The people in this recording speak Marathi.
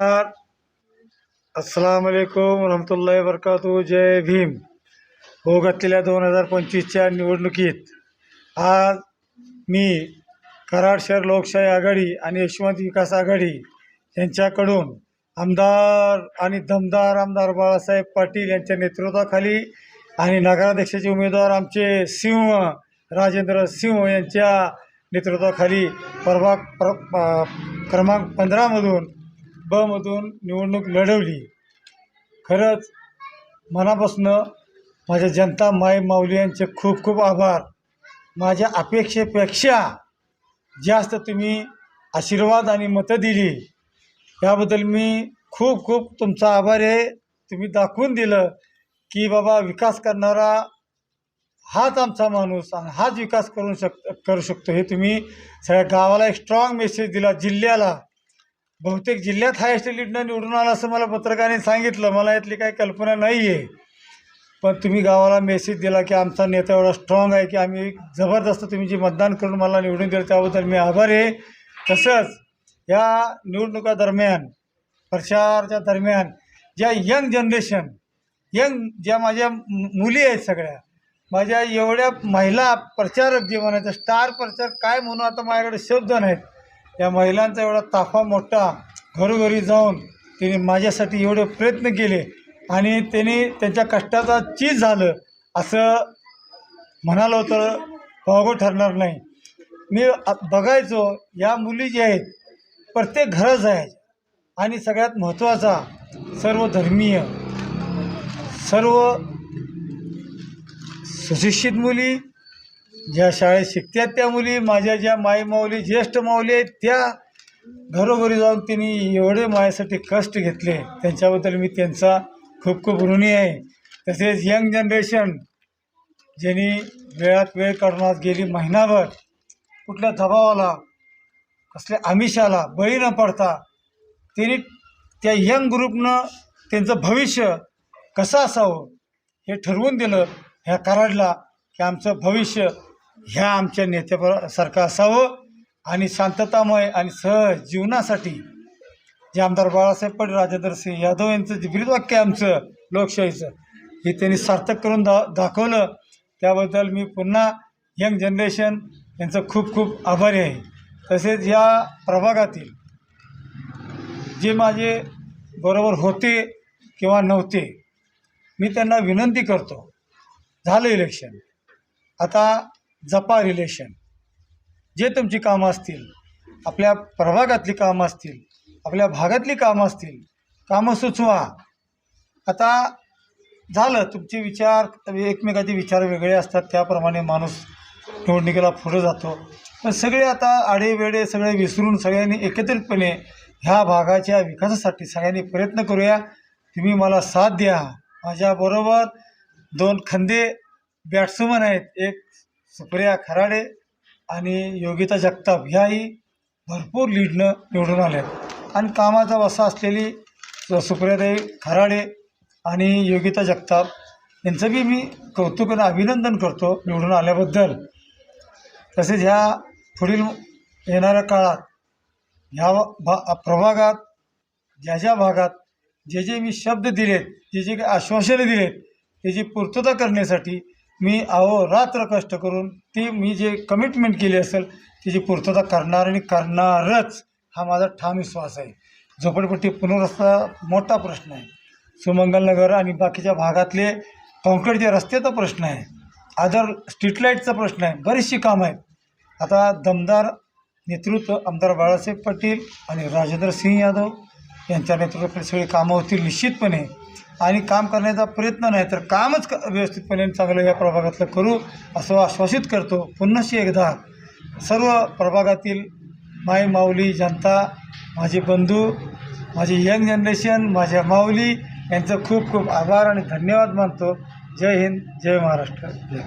अस्सलाम वालेकुम रहमतुल्लाhi वरकातू जय भीम। हो घातलेल्या दोन हजार पंचवीसच्या निवडणुकीत आज मी कराड शहर लोकशाही आघाडी आणि यशवंत विकास आघाडी यांच्याकडून आमदार आणि दमदार आमदार बाळासाहेब पाटील यांच्या नेतृत्वाखाली आणि नगराध्यक्षाचे उमेदवार आमचे सिंह राजेंद्र सिंह यांच्या नेतृत्वाखाली प्रभाग प्र क्रमांक पंधरामधून बमधून निवडणूक लढवली. खरंच मनापासून माझ्या जनता माय माऊली यांचे खूप खूप आभार. माझ्या अपेक्षेपेक्षा जास्त तुम्ही आशीर्वाद आणि मतं दिली. याबद्दल मी खूप खूप तुमचा आभार आहे. तुम्ही दाखवून दिलं की बाबा विकास करणारा हाच आमचा माणूस आणि हाच विकास करू शक करू शकतो हे तुम्ही सगळ्या गावाला एक स्ट्रॉंग मेसेज दिला जिल्ह्याला. बहुतेक जिल्ह्यात हायस्ट लीडनं निवडून आला असं मला पत्रकारांनी सांगितलं. मला यातली काही कल्पना नाही आहे पण तुम्ही गावाला मेसेज दिला की आमचा नेता एवढा स्ट्रॉंग आहे की आम्ही जबरदस्त तुम्ही जे मतदान करून मला निवडून दिलं त्याबद्दल मी आभार आहे. तसंच या निवडणुका दरम्यान प्रचाराच्या दरम्यान ज्या यंग जनरेशन यंग ज्या माझ्या मु- मुली आहेत सगळ्या माझ्या एवढ्या महिला प्रचारक जे म्हणायचं स्टार प्रचार काय म्हणून आता माझ्याकडे शब्द नाहीत. या महिलांचा एवढा ताफा मोठा घरोघरी जाऊन त्यांनी माझ्यासाठी एवढे प्रयत्न केले आणि त्यांनी त्यांच्या कष्टाचा चीज झालं असं म्हणालो तर वावगं ठरणार नाही. मी आ- बघायचो या मुली ज्या आहेत प्रत्येक घरच आहे आणि सगळ्यात महत्त्वाचा सर्व धर्मीय सर्व सुशिक्षित मुली ज्या शाळेत शिकतात त्या मुली माझ्या ज्या माई माऊली ज्येष्ठ माऊली आहेत त्या घरोघरी जाऊन त्यांनी एवढे माझ्यासाठी कष्ट घेतले. त्यांच्याबद्दल मी त्यांचा खूप खूप ऋणी आहे. तसेच यंग जनरेशन ज्यांनी वेळात वेळ काढून गेली महिनाभर कुठल्या दबावाला कसल्या आमिषाला बळी न पडता त्यांनी त्या यंग ग्रुपनं त्यांचं भविष्य कसं असावं हे ठरवून दिलं ह्या कराडला की आमचं भविष्य ह्या आमच्या नेत्यासारखं असावं आणि शांततामय आणि सहज जीवनासाठी जे आमदार बाळासाहेब पाटील राजेंद्र सिंह यादव यांचं जे ब्रीदवाक्य आहे आमचं लोकशाहीचं हे त्यांनी सार्थक करून दा दाखवलं. त्याबद्दल मी पुन्हा यंग जनरेशन यांचं खूप खूप आभारी आहे. तसेच या प्रभागातील जे माझे बरोबर होते किंवा नव्हते मी त्यांना विनंती करतो. झालं इलेक्शन आता जपा रिलेशन जे तुमची कामं असतील आपल्या प्रभागातली कामं असतील आपल्या भागातली कामं असतील कामं सुचवा. आता झालं तुमचे विचार एकमेकाचे विचार वेगळे असतात त्याप्रमाणे माणूस निवडणुकीला पुढं जातो. पण सगळे आता आडेवेडे सगळे विसरून सगळ्यांनी एकत्रितपणे ह्या भागाच्या विकासासाठी सगळ्यांनी प्रयत्न करूया. तुम्ही मला साथ द्या. माझ्याबरोबर दोन खंदे बॅट्समन आहेत. एक सुप्रिया खराडे आणि योगिता जगताप ह्याही भरपूर लीडनं निवडून आल्या. आणि कामाचा वसा असलेली सुप्रियादेवी खराडे आणि योगिता जगताप यांचं बी मी कौतुक आणि अभिनंदन करतो निवडून आल्याबद्दल. तसेच ह्या पुढील येणाऱ्या काळात ह्या भा प्रभागात ज्या ज्या भागात जे जे मी शब्द दिलेत जे जे काही आश्वासनं दिलेत त्याची पूर्तता करण्यासाठी मी अहोरात्र कष्ट करून ती मी जे कमिटमेंट केली असेल त्याची पूर्तता करणार आणि करणारच हा माझा ठाम विश्वास आहे. झोपडपट्टी पुनर्रस्ता मोठा प्रश्न आहे. सुमंगलनगर आणि बाकीच्या भागातले कॉन्क्रीटच्या रस्त्याचा प्रश्न आहे. अदर स्ट्रीटलाईटचा प्रश्न आहे. बरीचशी कामं आहेत. आता दमदार नेतृत्व आमदार बाळासाहेब पाटील आणि राजेंद्र सिंह यादव यांच्या नेतृत्वाकडे सगळी कामं होतील निश्चितपणे. आणि काम करण्याचा प्रयत्न नाही तर कामच व्यवस्थितपणे चांगलं या प्रभागातलं करू असं आश्वासित करतो. पुन्हाशी एकदा सर्व प्रभागातील माय माऊली जनता माझे बंधू माझी यंग जनरेशन माझ्या माऊली यांचं खूप खूप आभार आणि धन्यवाद मानतो. जय हिंद जय महाराष्ट्र. जय